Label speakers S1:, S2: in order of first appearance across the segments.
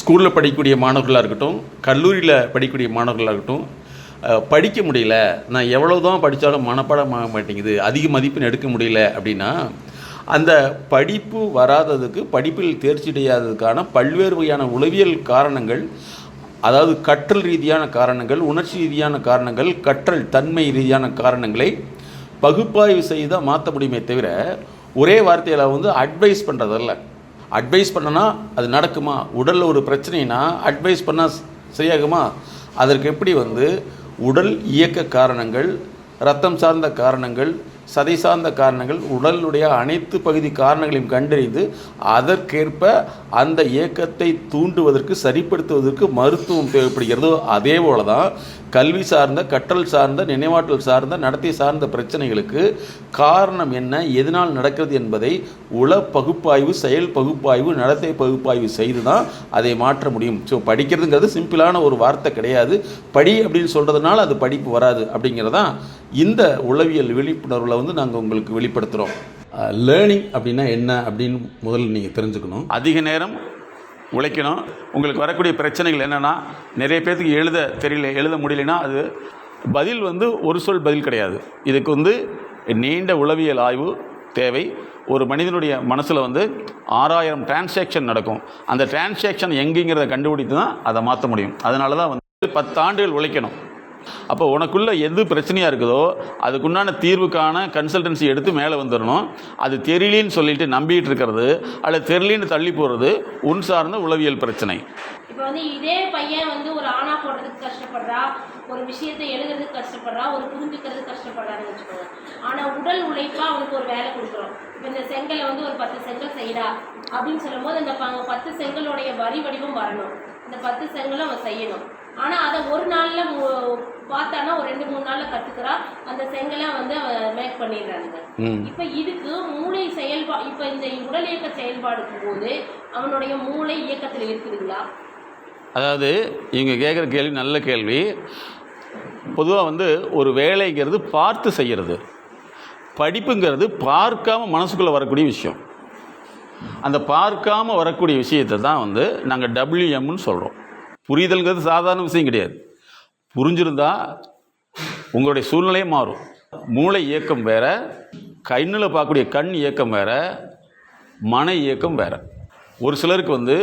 S1: ஸ்கூலில் படிக்கக்கூடிய மாணவர்களாக இருக்கட்டும் கல்லூரியில் படிக்கக்கூடிய மாணவர்களாக இருக்கட்டும் படிக்க முடியல. நான் எவ்வளோ தான் படித்தாலும் மனப்பாடம் ஆக மாட்டேங்குது. அதிக மதிப்பெண் எடுக்க முடியல அப்படின்னா அந்த படிப்பு வராததுக்கு படிப்பில் தேர்ச்சி அடையாததுக்கான பல்வேறு வகையான உளவியல் காரணங்கள் அதாவது கற்றல் ரீதியான காரணங்கள் உணர்ச்சி ரீதியான காரணங்கள் கற்றல் தன்மை ரீதியான காரணங்களை பகுப்பாய்வு செய்து தான் மாற்ற முடியுமே தவிர ஒரே வார்த்தையில் வந்து அட்வைஸ் பண்ணுறதல்ல அட்வைஸ் பண்ணனா அது நடக்குமா? உடலில் ஒரு பிரச்சனைனா அட்வைஸ் பண்ணால் சரியாகுமா? அதற்கு எப்படி வந்து உடல் இயக்க காரணங்கள் ரத்தம் சார்ந்த காரணங்கள் சதை சார்ந்த காரணங்கள் உடலுடைய அனைத்து பகுதி காரணங்களையும் கண்டறிந்து அதற்கேற்ப அந்த இயக்கத்தை தூண்டுவதற்கு சரிப்படுத்துவதற்கு மருத்துவம் தேவைப்படுகிறதோ அதே போல தான் கல்வி சார்ந்த கற்றல் சார்ந்த நினைவாற்றல் சார்ந்த நடத்தை சார்ந்த பிரச்சனைகளுக்கு காரணம் என்ன எதனால் நடக்கிறது என்பதை உள பகுப்பாய்வு செயல் பகுப்பாய்வு நடத்தை பகுப்பாய்வு செய்து தான் அதை மாற்ற முடியும். ஸோ படிக்கிறதுங்கிறது சிம்பிளான ஒரு வார்த்தை கிடையாது. படி அப்படின்னு சொல்கிறதுனால அது படிப்பு வராது அப்படிங்கிறதான் இந்த உளவியல் விழிப்புணர்வில் வந்து நாங்கள் உங்களுக்கு வெளிப்படுத்துகிறோம் லேர்னிங் அப்படின்னா என்ன அப்படின்னு முதல்ல நீங்கள் தெரிஞ்சுக்கணும். அதிக நேரம் உழைக்கணும். உங்களுக்கு வரக்கூடிய பிரச்சனைகள் என்னென்னா நிறைய பேர்த்துக்கு எழுத தெரியல எழுத முடியலன்னா அது பதில் வந்து ஒரு சொல் பதில் கிடையாது. இதுக்கு வந்து நீண்ட உளவியல் ஆய்வு தேவை. ஒரு மனிதனுடைய மனசில் வந்து ஆறாயிரம் டிரான்சாக்ஷன் நடக்கும். அந்த டிரான்சாக்ஷன் எங்கேங்கிறத கண்டுபிடித்து தான் அதை மாற்ற முடியும். அதனால தான் வந்து பத்தாண்டுகள் உழைக்கணும். அப்போ உனக்குள்ளே எது பிரச்சனையாக இருக்குதோ அதுக்குண்டான தீர்வுக்கான கன்சல்டன்சி எடுத்து மேலே வந்துடணும் அது தெரியலின்னு சொல்லிட்டு நம்பிட்டு இருக்கிறது அல்லது தெரியலின்னு தள்ளி போகிறது உன் சார்ந்த உளவியல் பிரச்சனை.
S2: இப்போ வந்து இதே பையன் வந்து ஒரு ஆணா போடுறதுக்கு கஷ்டப்படுறா ஒரு விஷயத்தை எழுதுறதுக்கு கஷ்டப்படுறா ஒரு புரிஞ்சுக்கிறதுக்கு கஷ்டப்படுறான்னு வச்சுக்கோங்க. ஆனால் உடல் உழைப்பாக அவனுக்கு ஒரு வேலை கொடுக்குறோம். இப்போ இந்த செங்கலை வந்து ஒரு பத்து செங்கல் செய்யடா அப்படின்னு சொல்லும்போது அந்த பத்து செங்கலுடைய வரி வடிவம் வரணும். இந்த பத்து செங்கலும் அவன் செய்யணும். ஆனா அதை ஒரு நாள்ல பார்த்தானா ஒரு ரெண்டு மூணு நாள்ல கத்துக்கிறா. அந்த செங்கலை வந்து மேக் பண்ணிடுறானுங்க.
S1: ம்.
S2: இப்ப இதுக்கு மூளை செயல்பா இப்ப இந்த உடல் இயக்க செயல்பாடுக்கு போது அவனுடைய மூளை இயக்கத்துல இருக்குதுங்களா?
S1: அதாவது இவங்க கேட்குற கேள்வி நல்ல கேள்வி. பொதுவாக வந்து ஒரு வேலைங்கிறது பார்த்து செய்கிறது படிப்புங்கிறது பார்க்காம மனசுக்குள்ளே வரக்கூடிய விஷயம். அந்த பார்க்காம வரக்கூடிய விஷயத்தை தான் வந்து நாங்கள் டபிள்யூஎம்னு சொல்கிறோம் புரிதல்ங்கிறது சாதாரண விஷயம் கிடையாது. புரிஞ்சிருந்தா உங்களுடைய சூழ்நிலையே மாறும். மூளை இயக்கம் வேற கண்ணில் பார்க்கக்கூடிய கண் இயக்கம் வேற மன இயக்கம் வேற. ஒரு சிலருக்கு வந்து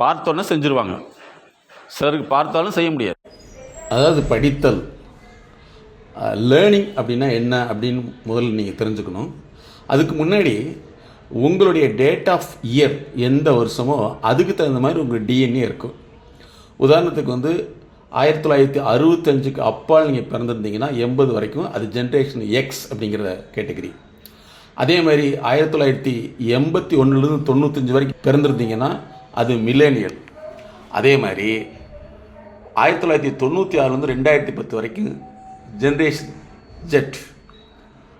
S1: பார்த்தோன்னே செஞ்சுருவாங்க. சிலருக்கு பார்த்தாலும் செய்ய முடியாது. அதாவது படித்தல் லேர்னிங் அப்படின்னா என்ன அப்படின்னு முதல்ல நீங்கள் தெரிஞ்சுக்கணும். அதுக்கு முன்னாடி உங்களுடைய டேட் ஆஃப் இயர் எந்த வருஷமோ அதுக்கு தகுந்த மாதிரி உங்கள் டிஎன்ஏ இருக்கும். உதாரணத்துக்கு வந்து ஆயிரத்தி தொள்ளாயிரத்தி அறுபத்தஞ்சுக்கு அப்பால் நீங்கள் பிறந்திருந்தீங்கன்னா எண்பது வரைக்கும் அது ஜென்ரேஷன் எக்ஸ் அப்படிங்கிற கேட்டகரி. அதே மாதிரி ஆயிரத்தி தொள்ளாயிரத்தி எண்பத்தி ஒன்றுலேருந்து தொண்ணூத்தஞ்சு வரைக்கும் பிறந்திருந்தீங்கன்னா அது மில்லேனியல் அதே மாதிரி ஆயிரத்தி தொள்ளாயிரத்தி தொண்ணூற்றி ஆறுலேருந்து ரெண்டாயிரத்தி பத்து வரைக்கும் ஜென்ரேஷன் ஜெட்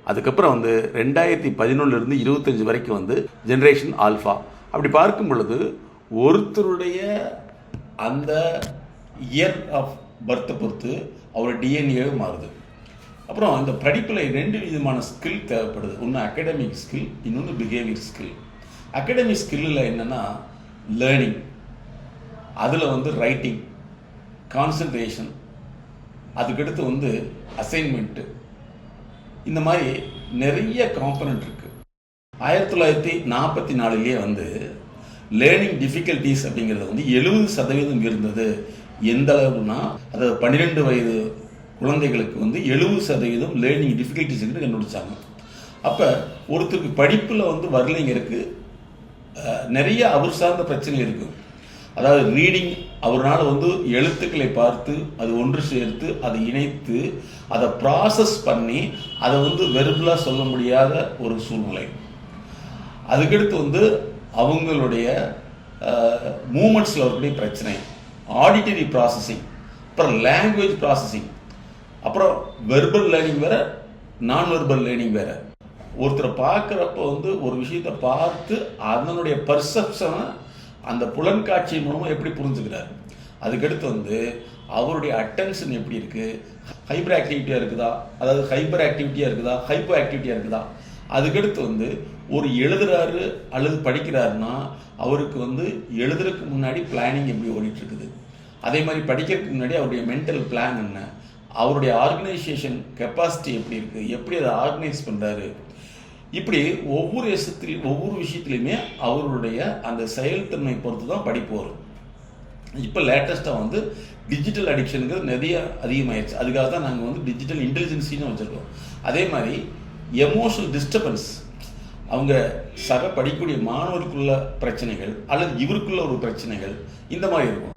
S1: அதுக்கப்புறம் வந்து ரெண்டாயிரத்தி பதினொன்றுலேருந்து இருபத்தஞ்சி வரைக்கும் வந்து ஜென்ரேஷன் ஆல்ஃபா அப்படி பார்க்கும் பொழுது ஒருத்தருடைய அந்த இயர் ஆஃப் பர்த்தை பொறுத்து அவர் டிஎன்ஏ மாறுது. அப்புறம் இந்த படிப்பில் ரெண்டு விதமான ஸ்கில் தேவைப்படுது. ஒன்று அகடமிக் ஸ்கில் இன்னொன்று பிஹேவியர் ஸ்கில் அகடமிக் ஸ்கில்லில் என்னென்னா லேர்னிங் அதில் வந்து ரைட்டிங் கான்சன்ட்ரேஷன் அதுக்கடுத்து வந்து அசைன்மெண்ட்டு இந்த மாதிரி நிறைய காம்பனண்ட் இருக்குது ஆயிரத்தி தொள்ளாயிரத்தி நாற்பத்தி நாலுலேயே வந்து லேர்னிங் டிஃபிகல்ட்டிஸ் அப்படிங்கிறது வந்து எழுபது சதவீதம் இருந்தது. எந்த அளவுனா அதாவது பன்னிரெண்டு வயது குழந்தைகளுக்கு வந்து எழுபது சதவீதம் லேர்னிங் டிஃபிகல்ட்டிஸ் கண்டுபிடிச்சாங்க. அப்போ ஒருத்தருக்கு படிப்பில் வந்து வரலைங்கிறதுக்கு நிறைய அவர் சார்ந்த பிரச்சனை இருக்குது அதாவது ரீடிங் அவரால் வந்து எழுத்துக்களை பார்த்து அது ஒன்று சேர்த்து அதை இணைத்து அதை ப்ராசஸ் பண்ணி அதை வந்து வெறுபலாக சொல்ல முடியாத ஒரு சூழ்நிலை. அதுக்கடுத்து வந்து அவங்களுடைய மூமெண்ட்ஸில் வரக்கூடிய பிரச்சனை. ஆடிட்டரி ப்ராசஸிங் அப்புறம் லாங்குவேஜ் ப்ராசஸிங் அப்புறம் வெர்பல் லேர்னிங் வேற நான் வெர்பல் லேர்னிங் வேற. ஒருத்தரை பார்க்குறப்ப வந்து ஒரு விஷயத்தை பார்த்து அதனுடைய பர்செப்ஷனை அந்த புலன்காட்சி மூலமாக எப்படி புரிஞ்சுக்கிறாரு? அதுக்கடுத்து வந்து அவருடைய அட்டென்ஷன் எப்படி இருக்குது ஹைப்பர் ஆக்டிவிட்டியாக இருக்குதா? அதாவது ஹைப்பர் ஆக்டிவிட்டியாக இருக்குதா? ஹைப்போ ஆக்டிவிட்டியாக இருக்குதா? அதுக்கடுத்து வந்து ஒரு எழுதுறாரு அல்லது படிக்கிறாருன்னா அவருக்கு வந்து எழுதுறதுக்கு முன்னாடி பிளானிங் எப்படி ஓடிட்டு இருக்குது அதே மாதிரி படிக்கிறதுக்கு முன்னாடி அவருடைய மென்டல் பிளான் என்ன? அவருடைய ஆர்கனைசேஷன் கெப்பாசிட்டி எப்படி இருக்குது எப்படி அதை ஆர்கனைஸ் பண்ணுறாரு இப்படி ஒவ்வொரு விஷயத்திலையும் ஒவ்வொரு விஷயத்துலையுமே அவருடைய அந்த செயல்திறனை பொறுத்து தான் படிப்பு வரும். இப்போ லேட்டஸ்ட்டாக வந்து டிஜிட்டல் அடிக்ஷனுங்கிறது நிறைய அதிகமாயிருச்சு. அதுக்காக தான் நாங்கள் வந்து டிஜிட்டல் இன்டெலிஜென்சின்னு வச்சுருக்கோம். அதே மாதிரி எமோஷனல் டிஸ்டர்பன்ஸ் அவங்க சக படிக்கக்கூடிய மாணவருக்குள்ள பிரச்சனைகள் அல்லது இவருக்குள்ள ஒரு பிரச்சனைகள் இந்த மாதிரி இருக்கும்.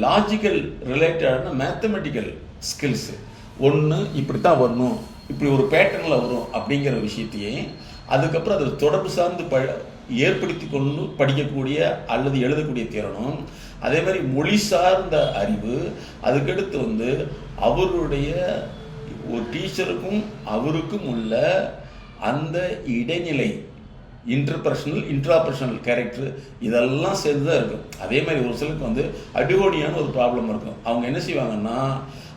S1: லாஜிக்கல் ரிலேட்டடான மேத்தமெட்டிக்கல் ஸ்கில்ஸு ஒன்று இப்படி தான் வரணும் இப்படி ஒரு பேட்டர்னில் வரும் அப்படிங்கிற விஷயத்தையே அதுக்கப்புறம் அதை தொடர்பு சார்ந்து ப ஏற்படுத்தி கொண்டு படிக்கக்கூடிய அல்லது எழுதக்கூடிய திறனும் அதே மாதிரி மொழி சார்ந்த அறிவு அதுக்கடுத்து வந்து அவருடைய ஒரு டீச்சருக்கும் அவருக்கும் உள்ள அந்த இடைநிலை இன்டர்பர்சனல் இன்ட்ராபர்சனல் கேரக்டர் இதெல்லாம் சேர்ந்து தான் இருக்கும். அதே மாதிரி ஒரு சிலருக்கு வந்து அடிகோடியான ஒரு ப்ராப்ளம் இருக்கும். அவங்க என்ன செய்வாங்கன்னா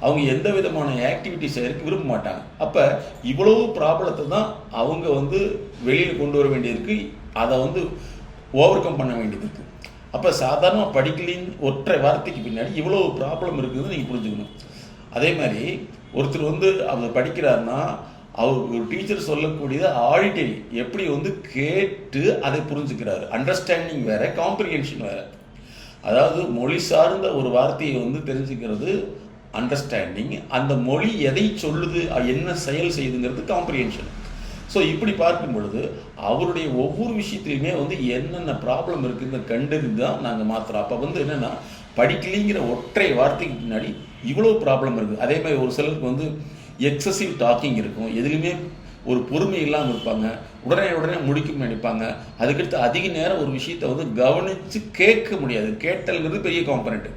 S1: அவங்க எந்த விதமான ஆக்டிவிட்டிஸ் செய்யறதுக்கு விரும்ப மாட்டாங்க. அப்போ இவ்வளவு ப்ராப்ளத்தை தான் அவங்க வந்து வெளியில் கொண்டு வர வேண்டியிருக்கு. அதை வந்து ஓவர் கம் பண்ண வேண்டியது இருக்குது அப்போ சாதாரணமாக படிக்கலின்னு ஒற்றை வார்த்தைக்கு பின்னாடி இவ்வளோ ப்ராப்ளம் இருக்குதுன்னு நீங்கள் புரிஞ்சுக்கணும். அதே மாதிரி ஒருத்தர் வந்து அவர் படிக்கிறாருன்னா அவர் ஒரு டீச்சர் சொல்லக்கூடியது ஆடிட்டரி எப்படி வந்து கேட்டு அதை புரிஞ்சுக்கிறாரு. அண்டர்ஸ்டாண்டிங் வேற காம்ப்ரிஹென்ஷன் வேற. அதாவது மொழி சார்ந்த ஒரு வார்த்தையை வந்து தெரிஞ்சுக்கிறது அண்டர்ஸ்டாண்டிங் அந்த மொழி எதை சொல்லுது என்ன செயல் செய்யுதுங்கிறது காம்ப்ரிஹென்ஷன் ஸோ இப்படி பார்க்கும் பொழுது அவருடைய ஒவ்வொரு விஷயத்துலையுமே வந்து என்னென்ன ப்ராப்ளம் இருக்குதுன்னு கண்டறிந்து தான் நாங்கள் மாற்றுறோம் அப்போ வந்து என்னென்னா படிக்கலிங்கிற ஒற்றை வார்த்தைக்கு பின்னாடி இவ்வளோ ப்ராப்ளம் இருக்குது அதே மாதிரி ஒரு சிலருக்கு வந்து எக்ஸசிவ் டாக்கிங் இருக்கும். எதுலையுமே ஒரு பொறுமை இல்லாமல் இருப்பாங்க. உடனே உடனே முடிக்கும் நினைப்பாங்க. அதுக்கடுத்து அதிக நேரம் ஒரு விஷயத்தை வந்து கவனித்து கேட்க முடியாது. கேட்டல்ங்கிறது பெரிய காம்பனண்ட்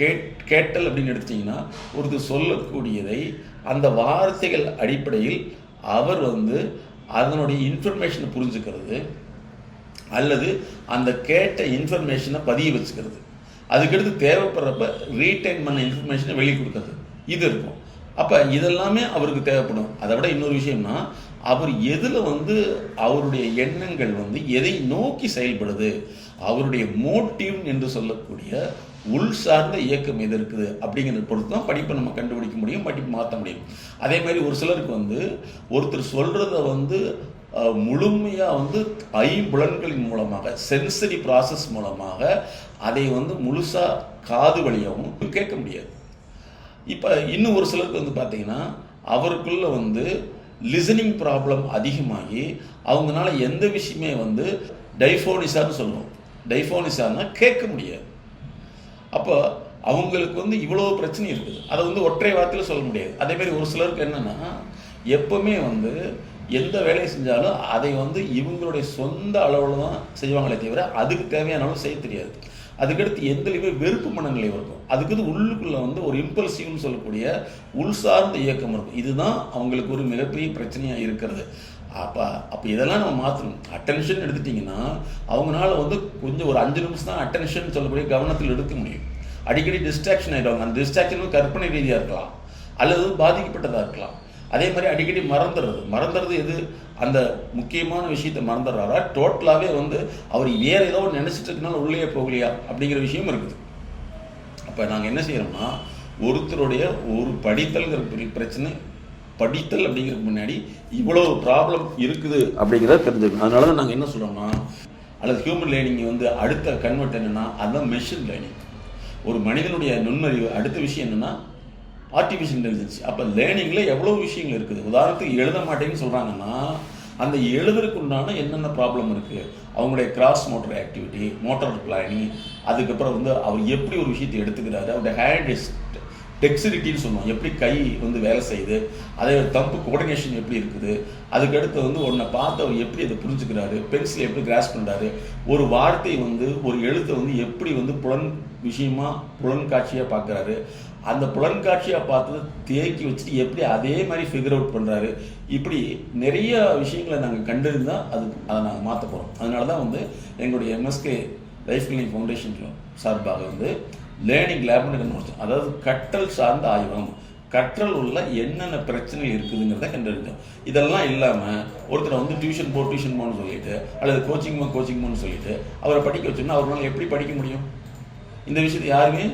S1: கேட் கேட்டல் அப்படின்னு எடுத்துட்டிங்கன்னா ஒருத்தர் சொல்லக்கூடியதை அந்த வார்த்தைகள் அடிப்படையில் அவர் வந்து அதனுடைய இன்ஃபர்மேஷனை புரிஞ்சுக்கிறது அல்லது அந்த கேட்ட இன்ஃபர்மேஷனை பதிய வச்சுக்கிறது. அதுக்கடுத்து தேவைப்படுறப்ப ரீடைன் பண்ண இன்ஃபர்மேஷனை வெளியே கொடுக்கறது. இது இருக்கும். அப்போ இதெல்லாமே அவருக்கு தேவைப்படும். அதை விட இன்னொரு விஷயம்னா அவர் எதில் வந்து அவருடைய எண்ணங்கள் வந்து எதை நோக்கி செயல்படுது அவருடைய மோட்டிவ் என்று சொல்லக்கூடிய உள் சார்ந்த இயக்கம் எது இருக்குது அப்படிங்கிறத பொறுத்து தான் படிப்பை நம்ம கண்டுபிடிக்க முடியும் படிப்பு மாற்ற முடியும். அதே மாதிரி ஒரு சிலருக்கு வந்து ஒருத்தர் சொல்கிறத வந்து முழுமையாக வந்து ஐம்புலன்களின் மூலமாக சென்சரி ப்ராசஸ் மூலமாக அதை வந்து முழுசாக காது வழியாகவும் கேட்க முடியாது. இப்போ இன்னும் ஒரு சிலருக்கு வந்து பார்த்தீங்கன்னா அவருக்குள்ளே வந்து லிசனிங் ப்ராப்ளம் அதிகமாகி அவங்கனால எந்த விஷயமே வந்து டைஃபோனிசான்னு சொல்லுவோம். டைஃபோனிசான்னா கேட்க முடியாது. அப்போ அவங்களுக்கு வந்து இவ்வளோ பிரச்சனை இருக்குது. அதை வந்து ஒற்றை வார்த்தையில் சொல்ல முடியாது. அதேமாரி ஒரு சிலருக்கு என்னன்னா எப்போவுமே வந்து எந்த வேலையை செஞ்சாலும் அதை வந்து இவங்களுடைய சொந்த அளவில் தான் செய்வாங்களே தவிர அதுக்கு தேவையான அளவு செய்ய தெரியாது. அதுக்கடுத்து எந்தலையுமே வெறுப்பு மனநிலை இருக்கும் அதுக்கு உள்ளுக்குள்ளே வந்து ஒரு இம்பல்சிவ்னு சொல்லக்கூடிய உள் சார்ந்த இயக்கம் இருக்கும். இதுதான் அவங்களுக்கு ஒரு மிகப்பெரிய பிரச்சனையாக இருக்கிறது. அப்போ அப்போ இதெல்லாம் நம்ம மாற்றணும் அட்டென்ஷன் எடுத்துட்டிங்கன்னா அவங்களால வந்து கொஞ்சம் ஒரு அஞ்சு நிமிஷம் தான் அட்டென்ஷன் சொல்லக்கூடிய கவனத்தில் எடுக்க முடியும். அடிக்கடி டிஸ்ட்ராக்ஷன் ஆகிடுவாங்க அந்த டிஸ்ட்ராக்ஷன் கற்பனை ரீதியாக இருக்கலாம். அல்லது பாதிக்கப்பட்டதாக இருக்கலாம். அதே மாதிரி அடிக்கடி மறந்துடுறது. மறந்துடுறது எது? அந்த முக்கியமான விஷயத்தை மறந்துடுறாரா? டோட்டலாகவே வந்து அவர் வேறு ஏதோ ஒன்று நினச்சிட்டு இருக்கனால உள்ளே போகலையா? அப்படிங்கிற விஷயம் இருக்குது. அப்போ நாங்கள் என்ன செய்கிறோம்னா ஒருத்தருடைய ஒரு படித்தல்ங்கிற பிரச்சனை படித்தல் அப்படிங்கிறதுக்கு முன்னாடி இவ்வளோ ப்ராப்ளம் இருக்குது அப்படிங்கிறத தெரிஞ்சுக்கணும். அதனால தான் நாங்கள் என்ன சொல்கிறோம்னா அல்லது ஹியூமன் லேர்னிங் வந்து அடுத்த கன்வெர்ட் என்னென்னா அதுதான் மெஷின் லேர்னிங் ஒரு மனிதனுடைய நுண்ணறிவு அடுத்த விஷயம் என்னென்னா ஆர்டிஃபிஷியல் இன்டெலிஜென்ஸ் அப்போ லேர்னிங்கில் எவ்வளோ விஷயங்கள் இருக்குது? உதாரணத்துக்கு எழுத மாட்டேன்னு சொல்கிறாங்கன்னா அந்த எழுதுறதுக்கு உண்டான என்னென்ன ப்ராப்ளம் இருக்குது அவங்களுடைய gross motor activity motor planning அதுக்கப்புறம் வந்து அவர் எப்படி ஒரு விஷயத்தை எடுத்துக்கிறாரு? அவருடைய ஹேண்ட் டெக்ஸிலிட்டின்னு சொல்லுவோம். எப்படி கை வந்து வேலை செய்யுது? அதே தம்பு கோஆர்டினேஷன் எப்படி இருக்குது? அதுக்கடுத்து வந்து ஒன்றை பார்த்து அவர் எப்படி அதை புரிஞ்சுக்கிறாரு? பென்சில் எப்படி கிராஸ் பண்ணுறாரு ஒரு வார்த்தை வந்து ஒரு எழுத்தை வந்து எப்படி வந்து புலன் விஷயமா புலன் காட்சியாக பார்க்குறாரு? அந்த புலன்காட்சியாக பார்த்து பார்த்தது தேக்கி வச்சுட்டு எப்படி அதே மாதிரி ஃபிகர் அவுட் பண்ணுறாரு இப்படி நிறைய விஷயங்களை நாங்கள் கண்டறிந்து தான் அது அதை நாங்கள் மாற்ற போகிறோம் அதனால தான் வந்து எங்களுடைய எம்எஸ்கே லைஃப் லிவிங் ஃபவுண்டேஷன் சார்பாக வந்து லேர்னிங் லேப்னு கண்டுபிடிச்சோம் அதாவது கற்றல் சார்ந்த ஆய்வகம். கற்றல் உள்ள என்னென்ன பிரச்சனைகள் இருக்குதுங்கிறத கண்டறிஞ்சோம் இதெல்லாம் இல்லாமல் ஒருத்தரை வந்து டியூஷன் போ டியூஷன் போன்னு சொல்லிட்டு அல்லது கோச்சிங் போ கோச்சிங் போன்னு சொல்லிட்டு அவரை படிக்க வச்சோம்னா அவரால் எப்படி படிக்க முடியும்? இந்த விஷயத்தை யாருமே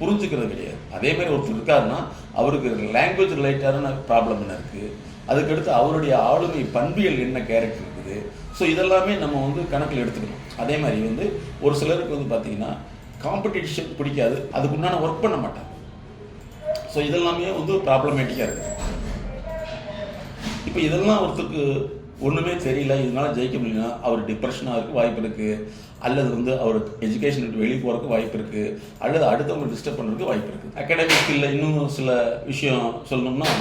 S1: புரிஞ்சுக்கிறது கிடையாது. அதே மாதிரி ஒருத்தர் இருக்காருன்னா அவருக்கு லாங்குவேஜ் ரிலேட்டடான ப்ராப்ளம் என்ன இருக்குது அதுக்கடுத்து அவருடைய ஆளுமை பண்பியல் என்ன கேரக்டர் இருக்குது. ஸோ இதெல்லாமே நம்ம வந்து கணக்கில் எடுத்துக்கணும். அதே மாதிரி வந்து ஒரு சிலருக்கு வந்து பார்த்தீங்கன்னா காம்படிஷன் பிடிக்காது. அதுக்கு உண்டான ஒர்க் பண்ண மாட்டாங்க. ஸோ இதெல்லாமே வந்து ப்ராப்ளமேட்டிக்காக இருக்குது. இப்போ இதெல்லாம் ஒருத்தருக்கு ஒன்றுமே தெரியல. இதனால ஜெயிக்க முடியலனா அவர் டிப்ரெஷனாக இருக்க வாய்ப்பு இருக்குது அல்லது வந்து அவர் எஜுகேஷன் விட்டு வெளியே போகிறதுக்கு வாய்ப்பு இருக்குது அல்லது அடுத்தவங்க டிஸ்டர்ப் பண்ணுறதுக்கு வாய்ப்பு இருக்குது அகாடமிக் ஸ்கில்ல இன்னும் சில விஷயம் சொல்லணும்னா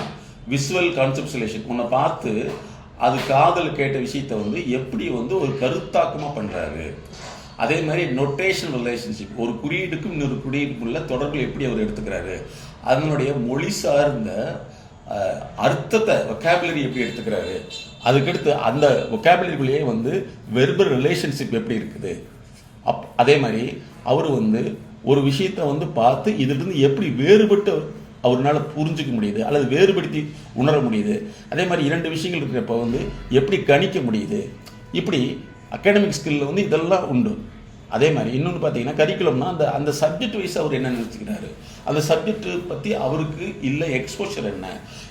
S1: விசுவல் கான்செப்டுலேஷன் உன்னை பார்த்து அது காதல் கேட்ட விஷயத்த வந்து எப்படி வந்து ஒரு கருத்தாக்கமாக பண்ணுறாரு அதே மாதிரி நொட்டேஷன் ரிலேஷன்ஷிப் ஒரு குறியீடுக்கும் இன்னொரு குறியீடுக்கும் உள்ள தொடர்பு எப்படி அவர் எடுத்துக்கிறாரு. அதனுடைய மொழி சார்ந்த அர்த்தத்தை ஒக்காபுலரி எப்படி எடுத்துக்கிறாரு. அதுக்கடுத்து அந்த ஒக்காபுலரிக்குள்ளேயே வந்து வெர்பல் ரிலேஷன்ஷிப் எப்படி இருக்குது? அப் அதே மாதிரி அவர் வந்து ஒரு விஷயத்தை வந்து பார்த்து இதிலிருந்து எப்படி வேறுபட்டு அவர்னால புரிஞ்சுக்க முடியுது அல்லது வேறுபடுத்தி உணர முடியுது அதே மாதிரி இரண்டு விஷயங்கள் இருக்கிறப்ப வந்து எப்படி கணிக்க முடியுது இப்படி அகாடமிக் ஸ்கில்ல வந்து இதெல்லாம் உண்டு. அதே மாதிரி இன்னொன்று பார்த்தீங்கன்னா கரிக்குலம்னா அந்த அந்த சப்ஜெக்ட் வைஸ் அவர் என்ன நினச்சிக்கிறாரு? அந்த சப்ஜெக்ட் பற்றி அவருக்கு இல்லை எக்ஸ்போஷர் என்ன?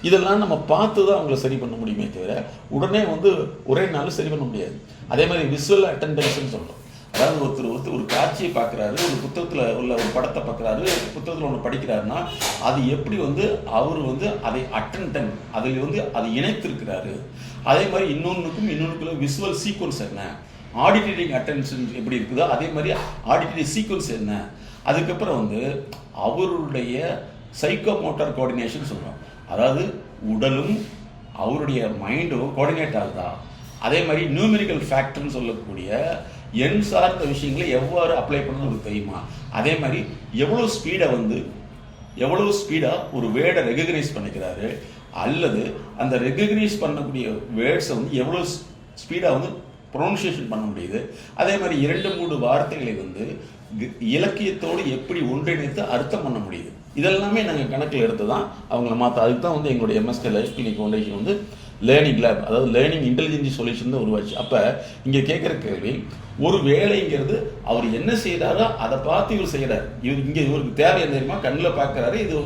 S1: இதெல்லாம் நம்ம பார்த்து தான் அவங்கள சரி பண்ண முடியுமே தவிர உடனே வந்து ஒரே நாள் சரி பண்ண முடியாது. அதே மாதிரி விசுவல் அட்டண்டன்ஸ்னு சொல்கிறோம் அதாவது ஒருத்தர் ஒருத்தர் ஒரு காட்சியை பார்க்குறாரு ஒரு புத்தகத்தில் உள்ள ஒரு படத்தை பார்க்குறாரு புத்தகத்தில் ஒன்று படிக்கிறாருன்னா அது எப்படி வந்து அவர் வந்து அதை அட்டன்டன் அதில் வந்து அதை இணைத்திருக்கிறாரு. அதே மாதிரி இன்னொன்றுக்கும் இன்னொன்றுக்குள்ள விசுவல் சீக்வன்ஸ் என்ன? ஆடிட்டரிங் அட்டென்ஷன் எப்படி இருக்குதோ அதே மாதிரி ஆடிட்டரி சீக்வன்ஸ் என்ன? அதுக்கப்புறம் வந்து அவருடைய சைக்கோ மோட்டார் கோஆர்டினேஷன் சொல்கிறோம் அதாவது உடலும் அவருடைய மைண்டும் கோஆர்டினேட் ஆகுதா? அதே மாதிரி நியூமெரிக்கல் ஃபேக்டர்னு சொல்லக்கூடிய எண் சார்ந்த விஷயங்களை எவ்வாறு அப்ளை பண்ணணும் உங்களுக்கு தெரியுமா? அதே மாதிரி எவ்வளோ ஸ்பீடை வந்து எவ்வளோ ஸ்பீடாக ஒரு வேர்டை ரெகக்னைஸ் பண்ணிக்கிறாரு அல்லது அந்த ரெகக்னைஸ் பண்ணக்கூடிய வேர்ட்ஸை வந்து எவ்வளோ ஸ்பீடாக வந்து ப்ரொனன்சியேஷன் பண்ண முடியுது. அதே மாதிரி இரண்டு மூணு வார்த்தைகளை வந்து இலக்கியத்தோடு எப்படி ஒன்றிணைத்து அர்த்தம் பண்ண முடியுது. இதெல்லாமே நாங்கள் கணக்கில் எடுத்து தான் அவங்கள மாற்ற அதுக்கு தான் வந்து எங்களுடைய எம்எஸ்கே லைஃப் கிளினிக் ஃபவுண்டேஷன் வந்து லேர்னிங் லேப் அதாவது லேர்னிங் இன்டெலிஜென்சி சொல்யூஷன் தான் உருவாச்சு. அப்போ இங்கே கேட்குற கேள்வி ஒரு வேலைங்கிறது அவர் என்ன செய்கிறாரோ அதை பார்த்து இவர் செய்கிறார் இவர் இங்கே இவருக்கு தேவை என்ன தெரியுமா? கண்ணில் பார்க்குறாரு. இது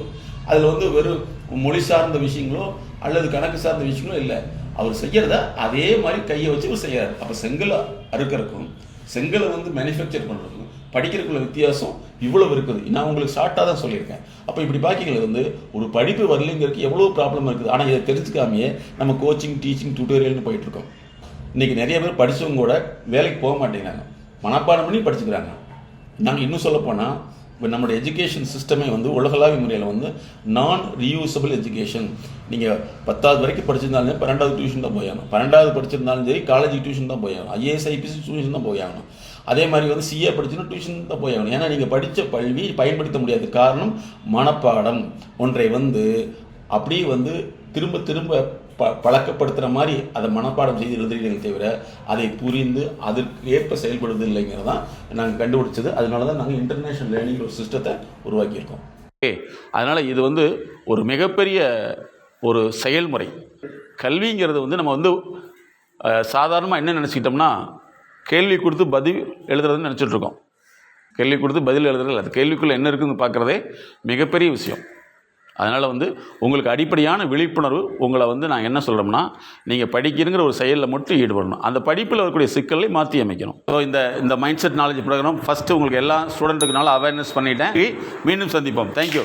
S1: அதில் வந்து வெறும் மொழி சார்ந்த விஷயங்களோ அல்லது கணக்கு சார்ந்த விஷயங்களோ இல்லை. அவர் செய்யறத அதே மாதிரி கையை வச்சு இவர் செய்யறாரு. அப்போ செங்கலை அறுக்கறக்கும் செங்கலை வந்து மேனுஃபேக்சர் பண்ணுறதுக்கும் படிக்கிறதுக்குள்ள வித்தியாசம் இவ்வளவு இருக்குது. நான் உங்களுக்கு ஷார்ட்டாக தான் சொல்லியிருக்கேன். அப்போ இப்படி பாக்கிகள் வந்து ஒரு படிப்பு வரலைங்கிறதுக்கு எவ்வளோ ப்ராப்ளம் இருக்குது. ஆனால் இதை தெரிஞ்சுக்காமையே நம்ம கோச்சிங் டீச்சிங் டியூட்டோரியல்னு போயிட்டு இருக்கோம். இன்னைக்கு நிறைய பேர் படிச்சவங்க கூட வேலைக்கு போக மாட்டேங்கிறாங்க. மனப்பாடம் பண்ணி படிச்சுக்கிறாங்க. நாங்கள் இன்னும் சொல்ல போனால் இப்போ நம்மளோட எஜுகேஷன் சிஸ்டமே வந்து உலகளாவிய முறையில் வந்து நான் ரீயூசபிள் எஜுகேஷன் நீங்கள் பத்தாவது வரைக்கும் படிச்சிருந்தாலும் பன்னெண்டாவது டியூஷன் தான் போயாகணும். பன்னெண்டாவது படிச்சிருந்தாலும் சரி காலேஜ் டியூஷன் தான் போயாகணும். ஐஏஎஸ் ஐபிஎஸ் டியூஷன் தான் போயாகணும். அதே மாதிரி வந்து சிஏ படிச்சுன்னா டியூஷன் தான் போயாகணும். ஏன்னா நீங்கள் படித்த கல்வி பயன்படுத்த முடியாது காரணம் மனப்பாடம். ஒன்றை வந்து அப்படியே வந்து திரும்ப திரும்ப ப பழக்கப்படுத்துகிற மாதிரி அதை மனப்பாடம் செய்து எழுதுறீங்களே தவிர அதை புரிந்து அதற்கு ஏற்ப செயல்படுவது இல்லைங்கிறது தான் நாங்கள் கண்டுபிடிச்சது. அதனால தான் நாங்கள் இன்டர்நேஷ்னல் லேர்னிங் ஒரு சிஸ்டத்தை உருவாக்கியிருக்கோம். ஓகே அதனால் இது வந்து ஒரு மிகப்பெரிய ஒரு செயல்முறை. கல்விங்கிறது வந்து நம்ம வந்து சாதாரணமாக என்ன நினச்சிக்கிட்டோம்னா கேள்வி கொடுத்து பதில் எழுதுறதுன்னு நினச்சிட்ருக்கோம் கேள்வி கொடுத்து பதில் எழுதுறது இல்லை. அது கேள்விக்குள்ளே என்ன இருக்குதுன்னு பார்க்குறதே மிகப்பெரிய விஷயம். அதனால் வந்து உங்களுக்கு அடிப்படையான விழிப்புணர்வு உங்களை வந்து நான் என்ன சொல்கிறோம்னா நீங்கள் படிக்கிறங்கிற ஒரு செயலில் மட்டும் ஈடுபடணும். அந்த படிப்பில் வரக்கூடிய சிக்கலை மாற்றி அமைக்கணும். ஸோ இந்த இந்த mind set knowledge programme first உங்களுக்கு எல்லா ஸ்டூடெண்ட்டுக்குனால அவேர்னஸ் பண்ணிட்டேன். மீண்டும் சந்திப்போம். தேங்க்யூ